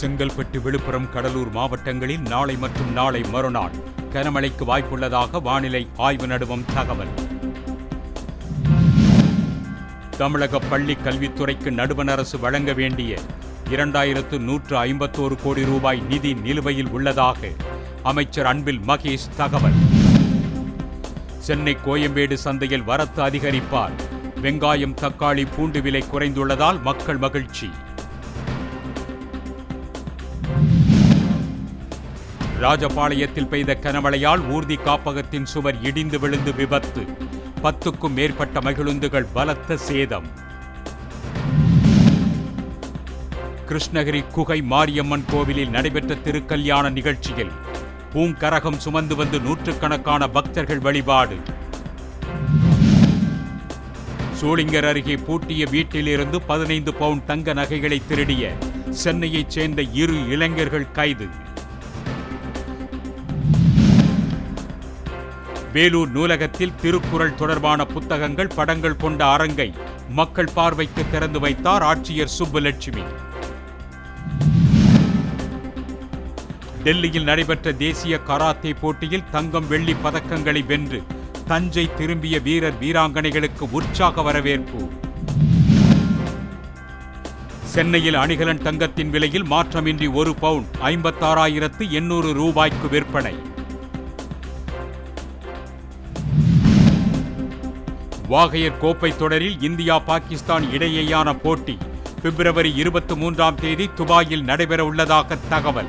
செங்கல்பட்டு விழுப்புரம் கடலூர் மாவட்டங்களில் நாளை மற்றும் நாளை மறுநாள் கனமழைக்கு வாய்ப்புள்ளதாக வானிலை ஆய்வு நடுவம் தகவல். தமிழக பள்ளி கல்வித்துறைக்கு நடுவண் அரசு வழங்க வேண்டிய இரண்டாயிரத்து நூற்று ஐம்பத்தோரு கோடி ரூபாய் நிதி நிலுவையில் உள்ளதாக அமைச்சர் அன்பில் மகேஷ் தகவல். சென்னை கோயம்பேடு சந்தையில் வரத்து அதிகரிப்பால் வெங்காயம் தக்காளி பூண்டு விலை குறைந்துள்ளதால் மக்கள் மகிழ்ச்சி. ராஜபாளையத்தில் பெய்த கனமழையால் ஊர்தி காப்பகத்தின் சுவர் இடிந்து விழுந்து விபத்து. பத்துக்கும் மேற்பட்ட மகிழுந்துகள் பலத்த சேதம். கிருஷ்ணகிரி குகை மாரியம்மன் கோவிலில் நடைபெற்ற திருக்கல்யாண நிகழ்ச்சியில் பூங்கரகம் சுமந்து வந்து நூற்றுக்கணக்கான பக்தர்கள் வழிபாடு. சோளிங்கர் அருகே பூட்டிய வீட்டிலிருந்து பதினைந்து பவுண்ட் தங்க நகைகளை திருடிய சென்னையைச் சேர்ந்த இரு இளைஞர்கள் கைது. வேலூர் நூலகத்தில் திருக்குறள் தொடர்பான புத்தகங்கள் படங்கள் கொண்ட அரங்கை மக்கள் பார்வைக்கு திறந்து வைத்தார் ஆட்சியர் சுப்புலட்சுமி. டெல்லியில் நடைபெற்ற தேசிய கராத்தே போட்டியில் தங்கம் வெள்ளி பதக்கங்களை வென்று தஞ்சை திரும்பிய வீரர் வீராங்கனைகளுக்கு உற்சாக வரவேற்பு. சென்னையில் அணிகலன் தங்கத்தின் விலையில் மாற்றமின்றி ஒரு பவுன் ஐம்பத்தாறாயிரத்து எண்ணூறு ரூபாய்க்கு விற்பனை. வாகையர் கோப்பை தொடரில் இந்தியா பாகிஸ்தான் இடையேயான போட்டி. பிப்ரவரி இருபத்தி மூன்றாம் தேதி துபாயில் நடைபெற உள்ளதாக தகவல்.